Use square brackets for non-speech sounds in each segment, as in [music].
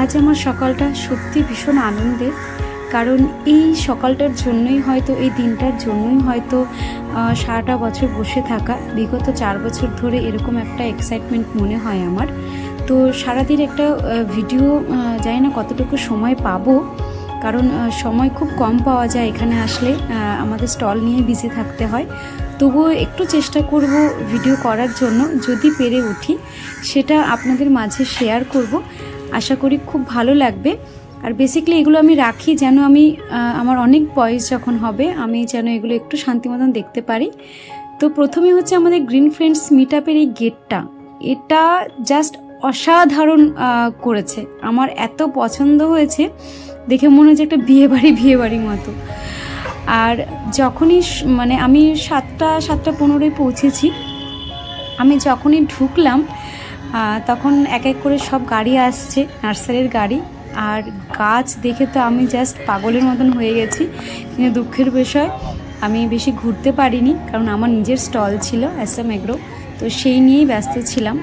আজ আমার সকালটা সত্যি ভীষণ আনন্দের। কারণ এই সকালটার জন্যই হয়তো, এই দিনটার জন্যই হয়তো সারাটা বছর বসে থাকা, বিগত চার বছর ধরে এরকম একটা এক্সাইটমেন্ট মনে হয় আমার। তো সারাদিন একটা ভিডিও জানি না কতটুকু সময় পাবো। কারণ সময় খুব কম পাওয়া যায় এখানে আসলে আমাদের স্টল নিয়ে বিজি থাকতে হয়। তবুও একটু চেষ্টা করব ভিডিও করার জন্য, যদি পেরে উঠি, সেটা আপনাদের মাঝে শেয়ার করব। আশা করি খুব ভালো লাগবে। আর বেসিক্যালি এগুলো আমি রাখি যেন আমি আমার অনেক বয়স যখন হবে, আমি যেন এগুলো একটু শান্তি মতন দেখতে পারি। তো প্রথমে হচ্ছে আমাদের গ্রিন ফ্রেন্ডস মিট আপের এই গেটটা এটা জাস্ট অসাধারণ করেছে। আমার এত পছন্দ হয়েছে, দেখে মনে হচ্ছে একটা বিয়ে বাড়ি, বিয়ে বাড়ির মতো। আর যখনই মানে আমি সাতটা সাতটা পনেরোয় পৌঁছেছি, আমি যখনই ঢুকলাম তখন এক এক করে সব গাড়ি আসছে, নার্সারির গাড়ি। আর গাছ দেখে তো আমি জাস্ট পাগলের মতন হয়ে গেছি। কিন্তু দুঃখের বিষয়, আমি বেশি ঘুরতে পারিনি, কারণ আমার নিজের স্টল ছিল এম এগ্রো। তো সেই নিয়েই ব্যস্ত ছিলাম।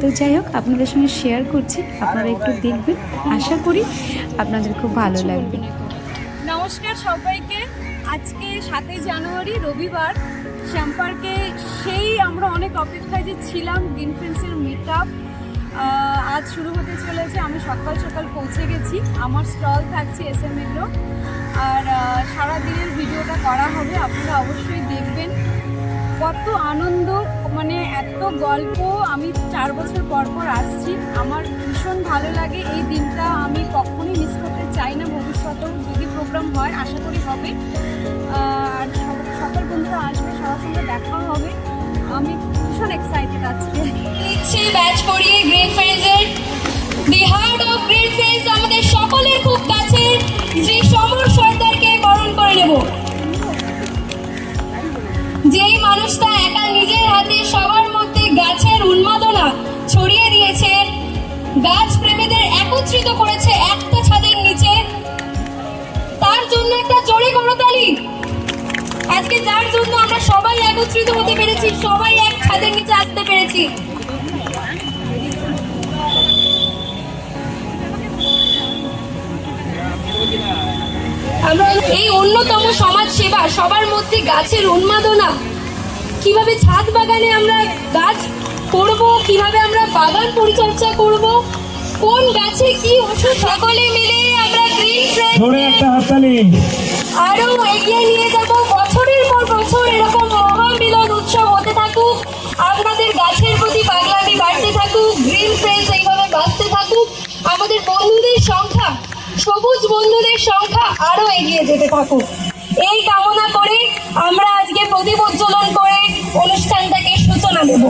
তো যাই হোক, আপনাদের সঙ্গে শেয়ার করছি, আপনারা একটু দেখবেন। আশা করি আপনাদের খুব ভালো লাগবে। নমস্কার সবাইকে। আজকে সাতই জানুয়ারি, রবিবার। শ্যাম্পার্কে সেই আমরা অনেক অপেক্ষায় যে ছিলাম গ্রিন ফ্রেন্ডসের মিট আপ আজ শুরু হতে চলেছে। আমি সকাল সকাল পৌঁছে গেছি। আমার স্টল থাকছে এস এম এগ্রো আর সারাদিনের ভিডিওটা করা হবে। আপনারা অবশ্যই দেখবেন। কত আনন্দ মানে এত গল্প। আমি চার বছর পর পর আসছি। আমার ভীষণ ভালো লাগে। এই দিনটা আমি কখনোই মিস করতে চাই না। ভবিষ্যতেও যদি প্রোগ্রাম হয়, আশা করি হবে। আর বন্ধুরা আসবে, সবার সঙ্গে দেখা হবে। আমি ভীষণ এক্সাইটেড আমাদের সকলের খুব কাছের শ্রী সমর সর্দারকে বরণ করে নেব। যেই মানুষটা একা নিজের হাতে সবার মধ্যে গাছের উন্মাদনা ছড়িয়ে দিয়েছে, গাছ প্রেমীদের একত্রিত করেছে একটা ছাদের নিচে। আজকে যার জন্য আমরা সবাই একত্রিত হতে পেরেছি সবাই এক ছাদের নিচে আসতে পেরেছি। আমরা এই অন্যতম সমাজ সেবা সবার মধ্যে গাছের উন্মাদনা। কীভাবে ছাদ বাগানে আমরা গাছ করব কীভাবে আমরা বাগান পরিচর্যা করব কোন গাছে কি ওষুধ সকলে মিলে আমরা গ্রিন আরও এগিয়ে নিয়ে যাব। গাছের প্রতি পাগলামি বাড়তে থাকুক বাঁচতে থাকুক, আমাদের বন্ধুদের সংখ্যা, সবুজ বন্ধুদের সংখ্যা আরও এগিয়ে যেতে থাকুক। এই কামনা করে আমরা আজকে প্রদীপ উজ্জ্বলন করে অনুষ্ঠানটাকে সূচনা দেব।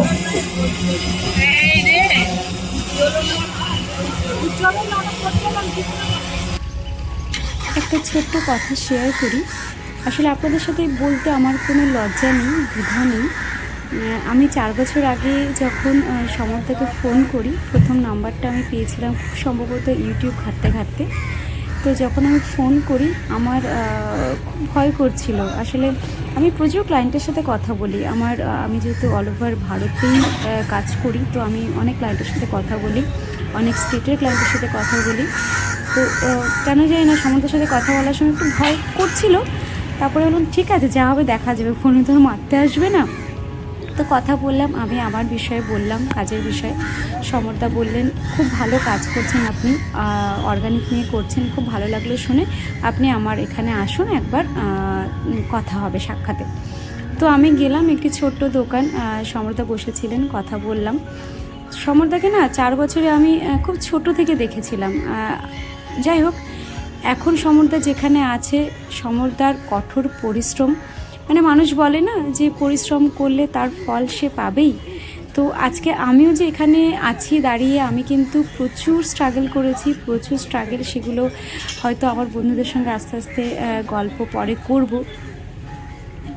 একটা ছোট্ট কথা শেয়ার করি। আসলে আপনাদের সাথে বলতে আমার কোনো লজ্জা নেই, দ্বিধা নেই। আমি চার বছর আগে যখন সমর্থাকে ফোন করি, প্রথম নাম্বারটা আমি পেয়েছিলাম খুব সম্ভবত ইউটিউব ঘাটতে ঘাটতে। তো যখন আমি ফোন করি, আমার খুব ভয় করছিল। আসলে আমি প্রচুর ক্লায়েন্টের সাথে কথা বলি। আমার আমি যেহেতু অল ওভার ভারতেই কাজ করি, তো আমি অনেক ক্লায়েন্টের সাথে কথা বলি, অনেক স্টেটের ক্লায়েন্টের সাথে কথা বলি। তো কেন জানি না সমুদ্রের সাথে কথা বলার সময় একটু ভয় করছিল। তারপরে বললাম, ঠিক আছে, যা হবে দেখা যাবে। ফোনে তো মারতে আসবে না। তো কথা বললাম, আমি আমার বিষয়ে বললাম, কাজের বিষয়ে। সমরদা বললেন, খুব ভালো কাজ করছেন আপনি অর্গানিক নিয়ে করছেন, খুব ভালো লাগল শুনে। আপনি আমার এখানে আসুন একবার কথা হবে সাক্ষাতে। তো আমি গেলাম একটি ছোট্ট দোকান সমরদা বসেছিলেন, কথা বললাম। সমরদাকে না চার বছরে আমি খুব ছোট থেকে দেখেছিলাম। যাই হোক এখন সমরদা যেখানে আছে সমরদার কঠোর পরিশ্রম। মানে মানুষ বলে না যে পরিশ্রম করলে তার ফল সে পাবেই। তো আজকে আমিও যে এখানে আছি দাঁড়িয়ে, আমি কিন্তু প্রচুর স্ট্রাগল করেছি, প্রচুর স্ট্রাগল সেগুলো হয়তো আমার বন্ধুদের সঙ্গে আস্তে আস্তে গল্প পরে করব।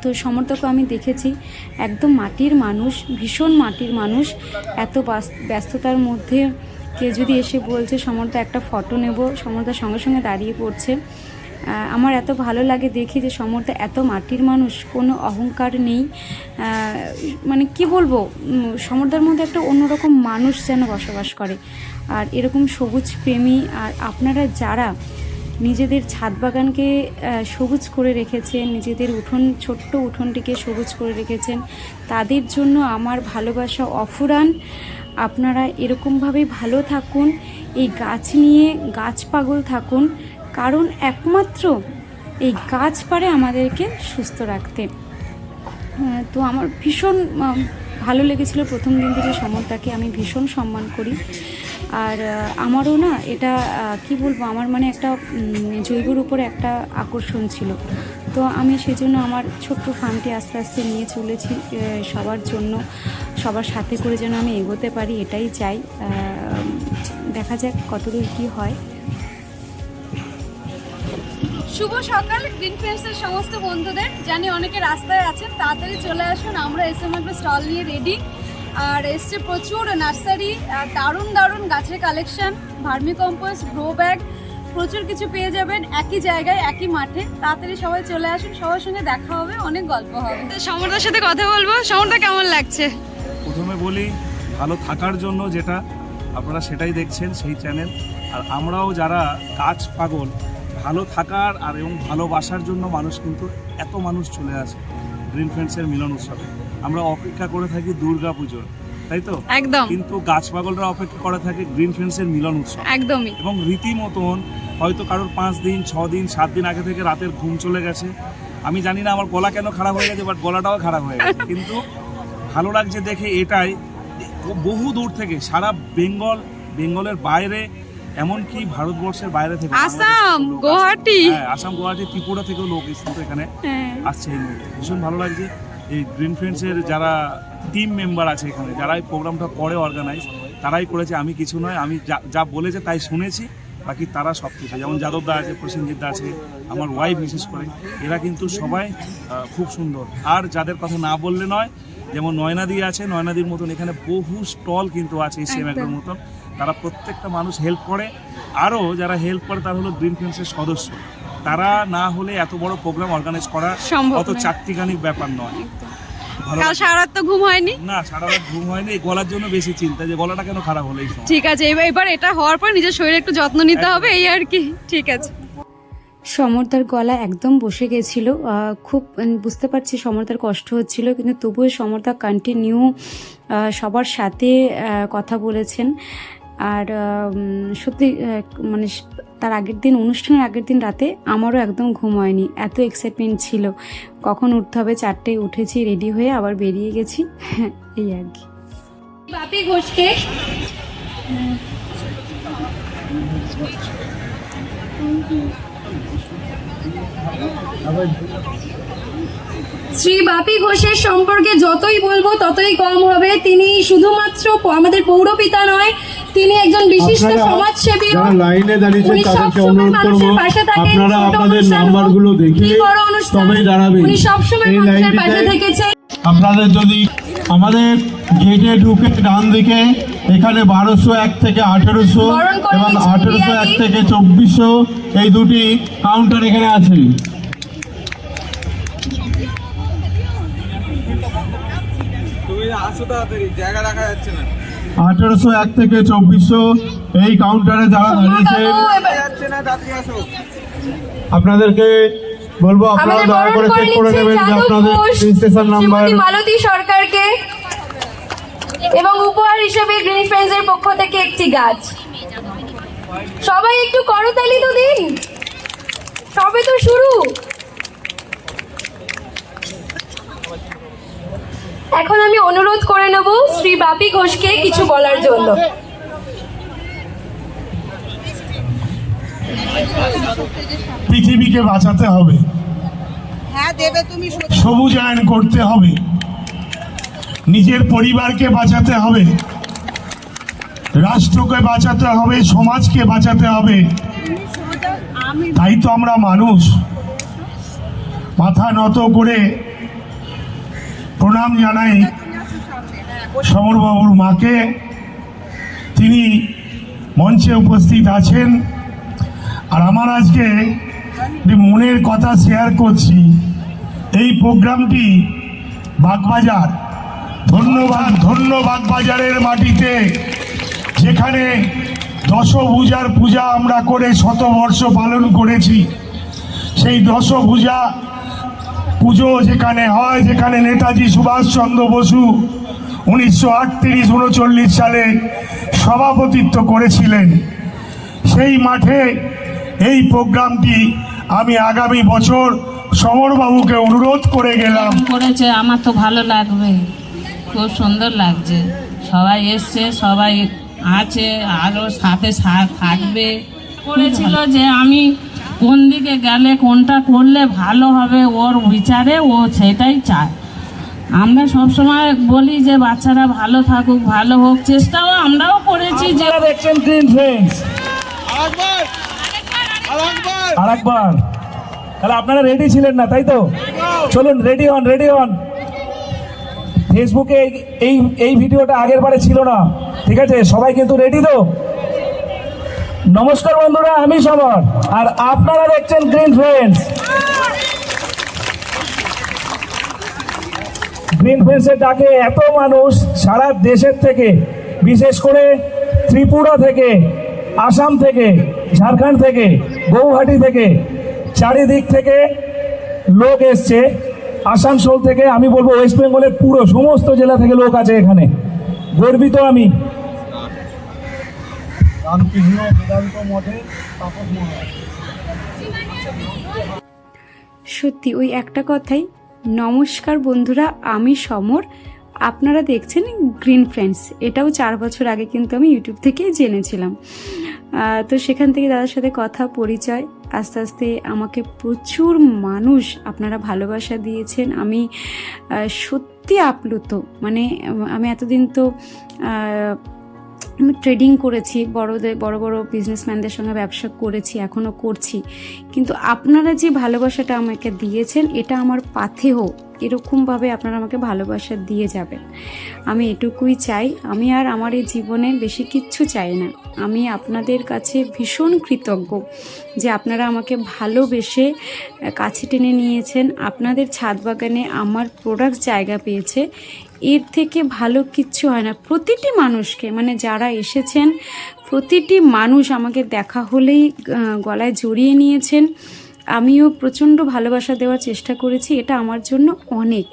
তো সমর্থকও আমি দেখেছি, একদম মাটির মানুষ, ভীষণ মাটির মানুষ, এত ব্যস্ততার মধ্যে কেউ যদি এসে বলছে, সমর্থ একটা ফটো নেব, সমর্থার সঙ্গে সঙ্গে দাঁড়িয়ে পড়ছে। আমার এত ভালো লাগে দেখি যে সমর্থ এত মাটির মানুষ, কোনো অহংকার নেই। মানে কি বলব সমর্দার মধ্যে একটা অন্যরকম মানুষ যেন বসবাস করে। আর এরকম সবুজ প্রেমী, আর আপনারা যারা নিজেদের ছাদ বাগানকে সবুজ করে রেখেছেন, নিজেদের উঠোন, ছোট্ট উঠোনটিকে সবুজ করে রেখেছেন, তাদের জন্য আমার ভালোবাসা অফুরান। আপনারা এরকমভাবে ভালো থাকুন, এই গাছ নিয়ে গাছ পাগল থাকুন, কারণ একমাত্র এই গাছ পারে আমাদেরকে সুস্থ রাখতে। তো আমার ভীষণ ভালো লেগেছিল প্রথম দিন থেকে সমরটাকে আমি ভীষণ সম্মান করি। আর আমারও না এটা কি বলব, আমার মানে একটা জৈবর উপরে একটা আকর্ষণ ছিল। তো আমি সেজন্য আমার ছোট্ট ফার্মটি আস্তে আস্তে নিয়ে চলেছি সবার জন্য, সবার সাথে করে যেন আমি এগোতে পারি, এটাই চাই। দেখা যাক কতদূর কী হয়। শুভ সকাল, গ্রিন ফ্রেন্ডসের সমস্ত বন্ধুদের। জানি অনেকে রাস্তায় আছেন, তাড়াতাড়ি চলে আসুন, আমরা এসে একটা স্টল নিয়ে রেডি আর এসছে প্রচুর নার্সারি দারুণ দারুণ গাছের collection vermi compost grow bag প্রচুর কিছু পেয়ে যাবেন একই জায়গায় একই মাঠে। তাড়াতাড়ি সবাই চলে আসুন সবার সঙ্গে দেখা হবে অনেক গল্প হবে। সমরদার সাথে কথা বলব। সমরদা কেমন লাগছে? প্রথমে বলি ভালো থাকার জন্য যেটা আপনারা সেটাই দেখছেন সেই চ্যানেল আর আমরাও যারা কাজ পাগল ভালো থাকার আর এবং ভালোবাসার জন্য মানুষ কিন্তু এত মানুষ চলে আসে। গ্রিন ফ্রেন্ডসের মিলন উৎসবে। আমরা অপেক্ষা করে থাকি দুর্গা পুজোর তাই তো? একদম। কিন্তু গাছ পাগলরা অপেক্ষা করে থাকে গ্রিন ফ্রেন্ডসের মিলন উৎসব। একদমই। এবং রীতিমতন হয়তো কারোর পাঁচ দিন ছ দিন সাত দিন আগে থেকে রাতের ঘুম চলে গেছে। আমি জানি না আমার গলা কেন খারাপ হয়ে গেছে বাট গলাটাও খারাপ হয়ে গেছে। [laughs] কিন্তু ভালো লাগছে দেখে এটাই। বহু দূর থেকে সারা বেঙ্গল বেঙ্গলের বাইরে এমনকি ভারতবর্ষের বাইরে থেকে আসাম। গুয়াহাটি। হ্যাঁ আসাম গুয়াহাটি ত্রিপুরা থেকেও লোক এসে কিন্তু এখানে হ্যাঁ। আসছে ভীষণ ভালো লাগছে। এই গ্রিন ফ্রেন্ডসের যারা টিম মেম্বার আছে এখানে যারা এই প্রোগ্রামটা করে অর্গানাইজ তারাই করেছে আমি কিছু নয় আমি যা- যা বলেছে তাই শুনেছি বাকি তারা সব কিছু। যেমন যাদবদা আছে প্রসেনজিৎ দা আছে আমার ওয়াইফ বিশেষ করে এরা কিন্তু সবাই খুব সুন্দর। আর যাদের কথা না বললে নয় যেমন নয়নাদি আছে নয়নাদির মতন এখানে বহু স্টল কিন্তু আছে এই সেম একদম। একদম মতন। তারা প্রত্যেকটা মানুষ হেল্প করে। আরও যারা হেল্প করে তারা হলো গ্রিন ফ্রেন্ডসের সদস্য। তারা না হলে এত বড় প্রোগ্রাম অর্গানাইজ করা সম্ভব অত। চারটিখানির ব্যাপার নয়। কাল সারা তো ঘুম হয়নি? না সারা রাত ঘুম হয়নি গলার জন্য বেশি চিন্তা যে গলাটা কেন খারাপ হলো এই ঠিক আছে এবার- এবার এটা হওয়ার পর নিজের শরীরে একটু যত্ন নিতে হবে এই আর কি। ঠিক আছে। সমরদার গলা একদম বসে গেছিল। খুব বুঝতে পারছি সমরদার কষ্ট হচ্ছিল কিন্তু তবুও সমরদা কন্টিনিউ সবার সাথে কথা বলেছেন। আর সত্যি মানে তার আগের দিন অনুষ্ঠানের আগের দিন রাতে আমারও একদম ঘুম হয়নি। এত এক্সাইটমেন্ট ছিল। কখন উঠতে হবে? চারটেয় উঠেছি রেডি হয়ে আবার বেরিয়ে গেছি। [laughs] এই আর কি। বাপি ঘোষকে? শ্রী বাপি ঘোষের সম্পর্কে যতই বলব ততই কম হবে। তিনি শুধুমাত্র আমাদের পৌরপিতা নয় তিনি একজন বিশিষ্ট সমাজসেবী। লাইনে উনি তাদেরকে অনুরোধ করব আপনারা আপনাদের নাম্বারগুলো দেখিয়ে তবেই দাঁড়াবেন। উনি সবসময় এই লাইনটিতে থেকেছেন। আপনাদের যদি আমাদের গেটে ঢুকে ডান দিকে এখানে বারোশো এক থেকে আঠেরোশো এবং আঠেরোশো এক থেকে চব্বিশশো এই দুটি কাউন্টার এখানে আছে। আঠেরোশো এক থেকে চব্বিশশো এই কাউন্টারে যারা দাঁড়িয়েছেন আপনাদেরকে বলব আপনারা দয়া করে চেক করে নেবেন যে আপনাদের রেজিস্ট্রেশন নাম্বার মালতী সরকারকে এবং উপহার হিসেবে গ্রিন ফ্রেন্ডস এর পক্ষ থেকে একটি গাছ। সবাই একটু করতালি তো দিন। সবে তো শুরু। এখন আমি অনুরোধ করে নেব শ্রী বাপি ঘোষকে কিছু বলার জন্য। পৃথিবীকে বাঁচাতে হবে। হ্যাঁ দেবে তুমি সবুজায়ন করতে হবে। নিজের পরিবারকে বাঁচাতে হবে। রাষ্ট্রকে বাঁচাতে হবে সমাজকে বাঁচাতে হবে। তাই তো আমরা মানুষ। মাথা নত করে প্রণাম জানাই সমরবাবুর মাকে। তিনি মঞ্চে উপস্থিত আছেন। আর আমার আজকে মনের কথা শেয়ার করছি। এই প্রোগ্রামটি বাগবাজার, ধন্যবাদ ধন্য বাগবাজারের মাটিতে, যেখানে দশভূজার পূজা আমরা করে শতবর্ষ পালন করেছি। সেই দশভূজা পুজো যেখানে হয় যেখানে নেতাজি সুভাষচন্দ্র বসু উনিশশো আটত্রিশ উনচল্লিশ সালে সভাপতিত্ব করেছিলেন। সেই মাঠে এই প্রোগ্রামটি আমি আগামী বছর সমরবাবুকে অনুরোধ করে গেলাম। করেছে আমার তো ভালো লাগবে। খুব সুন্দর লাগছে। সবাই এসছে সবাই আছে আরও সাথে থাকবে। করেছিল যে আমি কোন দিকে গেলে কোনটা করলে ভালো হবে ওর বিচারে ও সেটাই চায়। আমরা সবসময় বলি যে বাচ্চারা ভালো থাকুক ভালো হোক চেষ্টাও আমরাও করেছি যে দেখছেন ফ্রেন্ডস আরেকবার। তাহলে আপনারা রেডি ছিলেন না তাই তো? চলুন রেডি হন রেডি হন। ফেসবুকে এই- এই এই ভিডিওটা আগের বারে ছিল না। ঠিক আছে? সবাই কিন্তু রেডি তো? নমস্কার বন্ধুরা, আমি সমর। আর আপনারা দেখছেন গ্রিন ফ্রেন্ডস গ্রিন ফ্রেন্ডসের ডাকে এত মানুষ সারা দেশের থেকে, বিশেষ করে ত্রিপুরা থেকে, আসাম থেকে, ঝাড়খণ্ড থেকে, গৌহাটি থেকে, চারিদিক থেকে লোক এসছে। আসানসোল থেকে, আমি বলব ওয়েস্ট বেঙ্গলের পুরো সমস্ত জেলা থেকে লোক আছে এখানে। গর্বিত আমি। রামকৃষ্ণ বেদান্ত তাপস সত্যি, ওই একটা কথাই। নমস্কার বন্ধুরা, আমি সমর। আপনারা দেখছেন গ্রিন ফ্রেন্ডস। এটাও চার বছর আগে কিন্তু আমি ইউটিউব থেকেই জেনেছিলাম। তো সেখান থেকে দাদার সাথে কথা, পরিচয়। আস্তে আস্তে আমাকে প্রচুর মানুষ আপনারা ভালোবাসা দিয়েছেন। আমি সত্যি আপ্লুত। মানে আমি এতদিন তো আমি ট্রেডিং করেছি, বড়দের, বড় বড় বিজনেসম্যানদের সঙ্গে ব্যবসা করেছি এখনও করছি। কিন্তু আপনারা যে ভালোবাসাটা আমাকে দিয়েছেন, এটা আমার পাথেও এরকমভাবে আপনারা আমাকে ভালোবাসা দিয়ে যাবেন। আমি এটুকুই চাই, আমি আর আমার এই জীবনে বেশি কিচ্ছু চাই না। আমি আপনাদের কাছে ভীষণ কৃতজ্ঞ যে আপনারা আমাকে ভালোবেসে কাছে টেনে নিয়েছেন। আপনাদের ছাদ বাগানে আমার প্রোডাক্ট জায়গা পেয়েছে। এর থেকে ভালো কিচ্ছু হয় না। প্রতিটি মানুষকে মানে যারা এসেছেন, প্রতিটি মানুষ আমাকে দেখা হলেই গলায় জড়িয়ে নিয়েছেন। আমিও প্রচণ্ড ভালোবাসা দেওয়ার চেষ্টা করেছি, এটা আমার জন্য অনেক।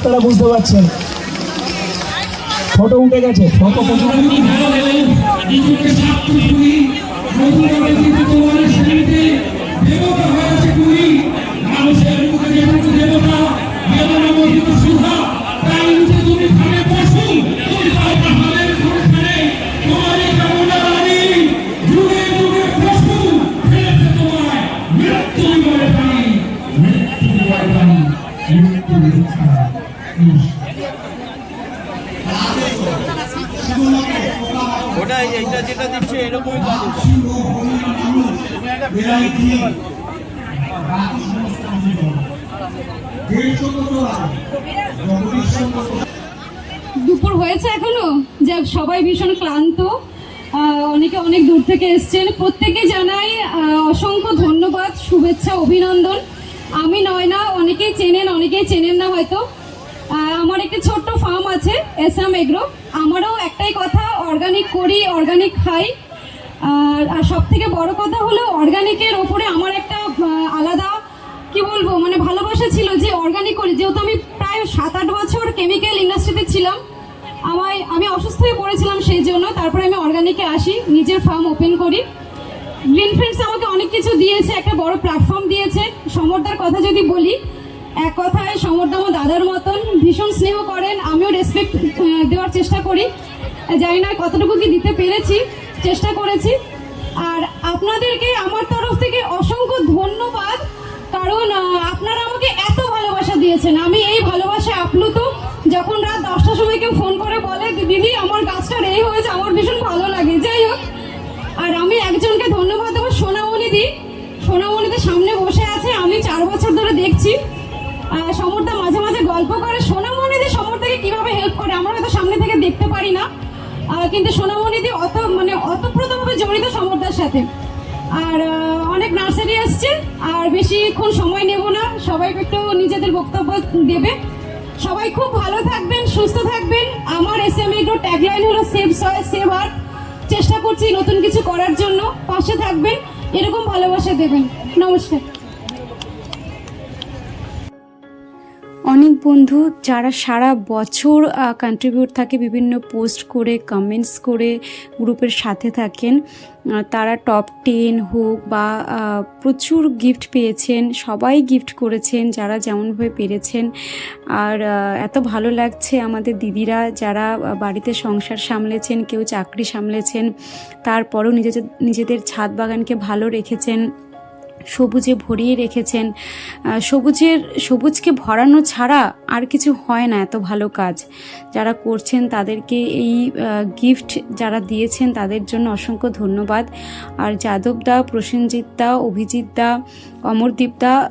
আপনারা বুঝতে পারছেন। ফটো উঠে গেছে ফটো ওটা দূর থেকে এসছেন। প্রত্যেকে জানাই অসংখ্য ধন্যবাদ, শুভেচ্ছা, অভিনন্দন। আমি নয় না অনেকেই চেনেন অনেকেই চেনেন না হয়তো। আমার একটি ছোট্ট ফার্ম আছে এসএম এগ্রো। আমারও একটাই কথা অর্গানিক করি অর্গানিক খাই। আর সব থেকে বড় কথা হলো অর্গানিকের ওপরে আমার একটা আলাদা, কি বলব মানে ভালোবাসা ছিল যে অর্গানিক করি। যেহেতু আমি প্রায় সাত আট বছর কেমিক্যাল ইন্ডাস্ট্রিতে ছিলাম আমায়, আমি অসুস্থ হয়ে পড়েছিলাম সেই জন্য, তারপরে আমি অর্গানিকে আসি, নিজের ফার্ম ওপেন করি। গ্রিন ফ্রেন্ডস আমাকে অনেক কিছু দিয়েছে, একটা বড় প্ল্যাটফর্ম দিয়েছে। সমরদার কথা যদি বলি, এক কথায় সমরদা আমার দাদার মতন, ভীষণ স্নেহ করেন, আমিও রেসপেক্ট দেওয়ার চেষ্টা করি। জানি না কতটুকু কি দিতে পেরেছি, চেষ্টা করেছি। আর আপনাদেরকে আমার তরফ থেকে অসংখ্য ধন্যবাদ। কারণ আপনারা আমাকে এত ভালোবাসা দিয়েছেন। আমি এই ভালোবাসা আপ্লুত। যখন রাত দশটার সময় কেউ ফোন করে বলে দিদি, আমার গাছটার এই হয়েছে, আমার ভীষণ ভালো লাগে। যাই হোক, আর আমি একজনকে ধন্যবাদ দেবো, সোনামণি দি। সোনামণিতে সামনে বসে আছে, আমি চার বছর ধরে দেখছি। সমরদা মাঝে মাঝে গল্প করে। সোনামণি দি সমরদাকে কীভাবে হেল্প করে, আমরা হয়তো সামনে থেকে দেখতে পারি না। কিন্তু সোনামণি দি অত মানে অতপ্রতভাবে জড়িত সমরদার সাথে। আর অনেক নার্সারি আসছে, আর বেশিক্ষণ সময় নেব না। সবাই একটু নিজেদের বক্তব্য দেবে। সবাই খুব ভালো থাকবেন, সুস্থ থাকবেন। আমার এস এম এগ্রো ট্যাগলাইন হলো সেভ সয় সেভ আর্থ চেষ্টা করছি নতুন কিছু করার জন্য। পাশে থাকবেন, এরকম ভালোবাসা দেবেন। নমস্কার। বন্ধু, যারা সারা বছর কন্ট্রিবিউট থাকে, বিভিন্ন পোস্ট করে কমেন্টস করে গ্রুপের সাথে থাকেন তারা টপ টেন হোক বা প্রচুর গিফট পেয়েছেন, সবাই গিফট করেছেন, যারা যেমনভাবে পেরেছেন। আর এত ভালো লাগছে আমাদের দিদিরা, যারা বাড়িতে সংসার সামলেছেন, কেউ চাকরি সামলেছেন, তারপরও নিজেদের নিজেদের ছাদ বাগানকে ভালো রেখেছেন। সবুজে ভরিয়ে রেখেছেন। সবুজের, সবুজকে ভরানো ছাড়া আর কিছু হয় না এত ভালো কাজ। যারা করছেন তাদেরকে এই গিফট যারা দিয়েছেন তাদের জন্য অসংখ্য ধন্যবাদ। আর যাদব দা, প্রসেনজিৎ দা, অভিজিৎ দা, অমরদীপ দা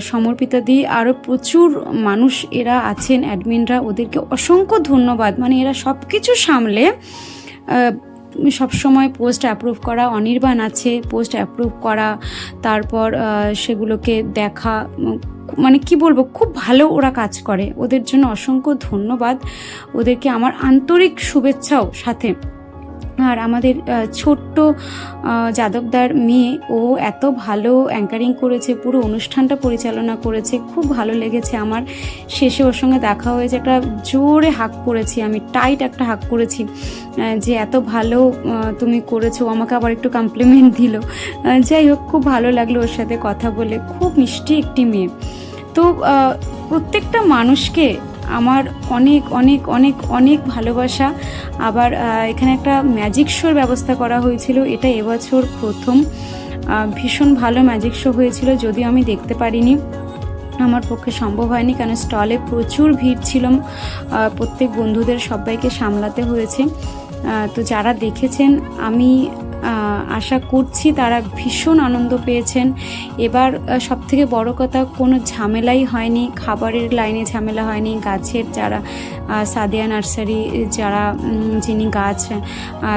সমর্পিতা দি আরও প্রচুর মানুষ এরা আছেন অ্যাডমিনরা ওদেরকে অসংখ্য ধন্যবাদ। মানে এরা সব কিছু সামলে আহ, সবসময় পোস্ট অ্যাপ্রুভ করা অনির্বাণ আছে পোস্ট অ্যাপ্রুভ করা তারপর সেগুলোকে দেখা মানে কি বলব খুব ভালো ওরা কাজ করে। ওদের জন্য অসংখ্য ধন্যবাদ। ওদেরকে আমার আন্তরিক শুভেচ্ছাও সাথে। আর আমাদের ছোট্ট যাদবদার মেয়ে, ও এত ভালো অ্যাঙ্কারিং করেছে, পুরো অনুষ্ঠানটা পরিচালনা করেছে, খুব ভালো লেগেছে আমার। শেষে ওর সঙ্গে দেখা হয়েছে একটা জোরে হাক করেছি, আমি টাইট একটা হাক করেছি যে এত ভালো তুমি করেছ, আমাকে আবার একটু কমপ্লিমেন্ট দিল। যাই হোক, খুব ভালো লাগল ওর সাথে কথা বলে, খুব মিষ্টি একটি মেয়ে। তো প্রত্যেকটা মানুষকে আমার অনেক অনেক অনেক অনেক ভালোবাসা। আবার এখানে একটা ম্যাজিক শোর ব্যবস্থা করা হয়েছিল। এটা এবছর প্রথম। ভীষণ ভালো ম্যাজিক শো হয়েছিল, যদিও আমি দেখতে পারিনি। আমার পক্ষে সম্ভব হয়নি, কারণ স্টলে প্রচুর ভিড় ছিল। প্রত্যেক বন্ধুদের সবাইকে সামলাতে হয়েছে। তো যারা দেখেছেন, আমি আশা করছি তারা ভীষণ আনন্দ পেয়েছেন। এবার সব থেকে বড় কথা, কোনো ঝামেলাই হয়নি, খাবারের লাইনে ঝামেলা হয়নি, গাছের যারা সাদিয়া নার্সারি, যারা যিনি গাছ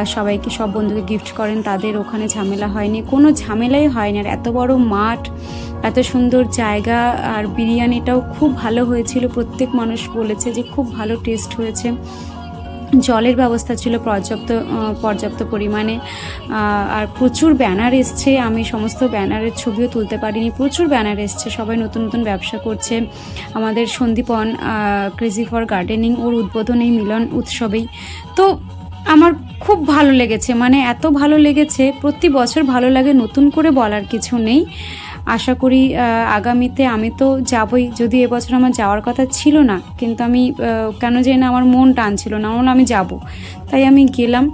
সবাইকে সব বন্ধুকে গিফট করেন, তাদের ওখানে ঝামেলা হয়নি। কোনো ঝামেলাই হয়নি। আর এত বড় মাঠ, এত সুন্দর জায়গা, আর বিরিয়ানিটাও খুব ভালো হয়েছিল। প্রত্যেক মানুষ বলেছে যে খুব ভালো টেস্ট হয়েছে। জলের ব্যবস্থা ছিল পর্যাপ্ত পর্যাপ্ত পরিমাণে। আর প্রচুর ব্যানার এসছে। আমি সমস্ত ব্যানারের ছবিও তুলতে পারিনি। প্রচুর ব্যানার এসছে। সবাই নতুন নতুন ব্যবসা করছে। আমাদের সন্দীপন ক্রেজি ফর গার্ডেনিং ওর উদ্বোধন এই মিলন উৎসবেই। তো আমার খুব ভালো লেগেছে। মানে এত ভালো লেগেছে। প্রতি বছর ভালো লাগে। নতুন করে বলার কিছু নেই। আশা করি আগামীতে আমি তো যাবই। যদি এবছর আমার যাওয়ার কথা ছিল না, কিন্তু আমি কেন জানি না আমার মন টানছিল, না আমার আমি যাব। তাই আমি গেলাম।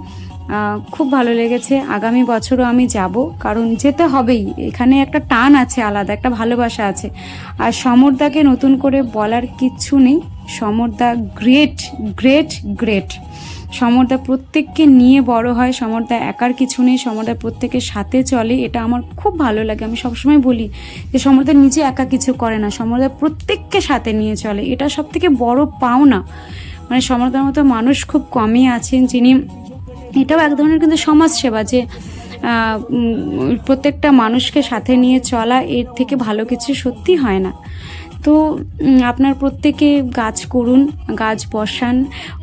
খুব ভালো লেগেছে। আগামী বছরও আমি যাব, কারণ যেতে হবেই। এখানে একটা টান আছে আলাদা, একটা ভালোবাসা আছে। আর সমরদাকে নতুন করে বলার কিচ্ছু নেই। সমরদা গ্রেট গ্রেট গ্রেট সমরদা প্রত্যেককে নিয়ে বড় হয়, সমরদা একার কিছু নেই, সমরদা প্রত্যেকের সাথে চলে, এটা আমার খুব ভালো লাগে। আমি সবসময় বলি যে, সমরদা নিজে একা কিছু করে না, সমরদা প্রত্যেককে সাথে নিয়ে চলে। এটা সব থেকে বড় পাওনা। মানে সমরদার মতো মানুষ খুব কমই আছেন যিনি, এটাও এক ধরনের কিন্তু সমাজসেবা যে প্রত্যেকটা মানুষকে সাথে নিয়ে চলা, এর থেকে ভালো কিছু সত্যি হয় না। তো আপনার প্রত্যেকে গাছ করুন, গাছ বসান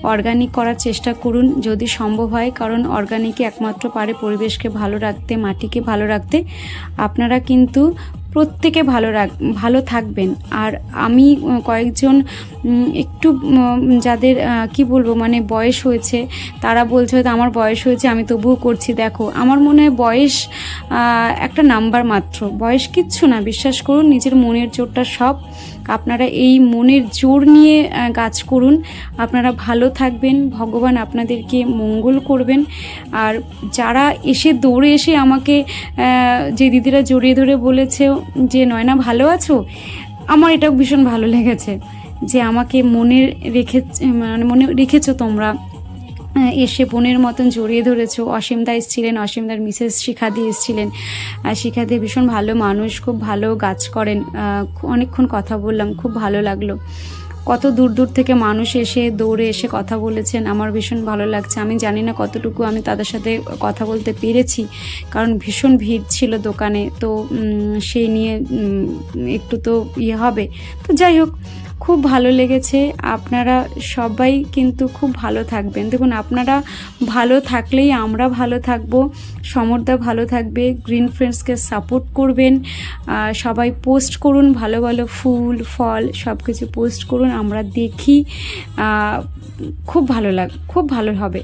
অর্গানিক করার চেষ্টা করুন যদি সম্ভব হয়। কারণ অর্গানিকই একমাত্র পারে পরিবেশকে ভালো রাখতে, মাটিকে ভালো রাখতে। আপনারা কিন্তু প্রত্যেকে ভালো রাখ, ভালো থাকবেন। আর আমি কয়েকজন একটু যাদের কি বলব মানে বয়স হয়েছে, তারা বলছে হয়তো আমার বয়স হয়েছে, আমি তবুও করছি, দেখো। আমার মনে হয় বয়স একটা নাম্বার মাত্র। বয়স কিচ্ছু না, বিশ্বাস করুন, নিজের মনের জোরটা সব। আপনারা এই মনের জোর নিয়ে কাজ করুন। আপনারা ভালো থাকবেন, ভগবান আপনাদেরকে মঙ্গল করবেন। আর যারা এসে দৌড়ে এসে আমাকে যে দিদিরা জড়িয়ে ধরে বলেছে যে নয়না ভালো আছো? আমার এটাও ভীষণ ভালো লেগেছে যে আমাকে মনে রেখে মানে মনে রেখেছো তোমরা। এসে বোনের মতন জড়িয়ে ধরেছো। অসীমদা এসেছিলেন অসীমদার মিসেস শিখাদি এসেছিলেন। আর শিখাদি ভীষণ ভালো মানুষ, খুব ভালো গাছ করেন। অনেকক্ষণ কথা বললাম, খুব ভালো লাগল। কত দূর দূর থেকে মানুষ এসে দৌড়ে এসে কথা বলেছেন, আমার ভীষণ ভালো লাগছে। আমি জানি না কতটুকু আমি তাদের সাথে কথা বলতে পেরেছি, কারণ ভীষণ ভিড় ছিল দোকানে। তো সেই নিয়ে একটু তো ইয়ে হবে। তো যাই হোক খুব ভালো লেগেছে। আপনারা সবাই কিন্তু খুব ভালো থাকবেন। দেখুন, আপনারা ভালো থাকলেই আমরা ভালো থাকব। সমরদা ভালো থাকবে। গ্রিন ফ্রেন্ডসকে সাপোর্ট করবেন। সবাই পোস্ট করুন, ভালো ভালো ফুল, ফল সব কিছু পোস্ট করুন। আমরা দেখি খুব ভালো লাগ, খুব ভালো হবে।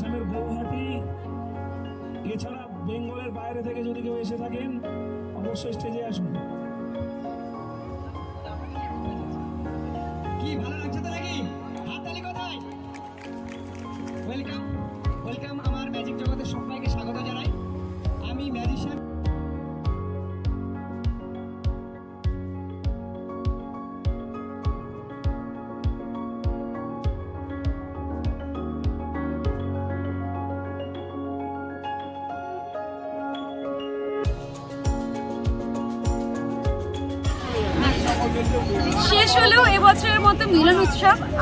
আসামের গৌহাটি। এছাড়া বেঙ্গলের বাইরে থেকে যদি কেউ এসে থাকেন অবশ্যই স্টেজে আসুন।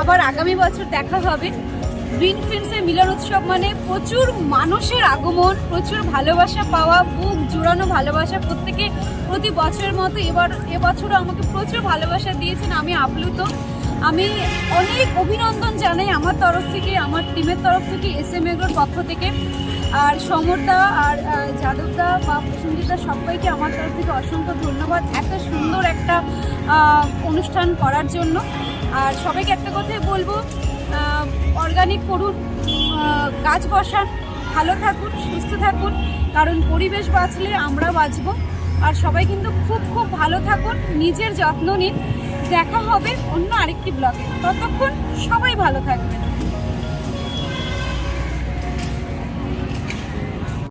আবার আগামী বছর দেখা হবে। গ্রিন ফিল্মসের মিলন উৎসব মানে প্রচুর মানুষের আগমন, প্রচুর ভালোবাসা পাওয়া, বুক জুড়ানো ভালোবাসা। প্রত্যেকে প্রতি বছরের মতো এবার, এবছরও আমাকে প্রচুর ভালোবাসা দিয়েছেন। আমি আপ্লুত। আমি অনেক অভিনন্দন জানাই আমার তরফ থেকে, আমার টিমের তরফ থেকে এস এম এগুলোর পক্ষ থেকে। আর সমরদা আর যাদবদা বা প্রসঞ্জিতা সবাইকে আমার তরফ থেকে অসংখ্য ধন্যবাদ এত সুন্দর একটা অনুষ্ঠান করার জন্য। আর সবাইকে একটা কথাই বলব অর্গানিক করুন গাছ বসান, ভালো থাকুন, সুস্থ থাকুন, কারণ পরিবেশ বাঁচলে আমরা বাঁচব। আর সবাই কিন্তু খুব খুব ভালো থাকুন, নিজের যত্ন নিন। দেখা হবে অন্য আরেকটি ব্লগে ততক্ষণ সবাই ভালো থাকবেন।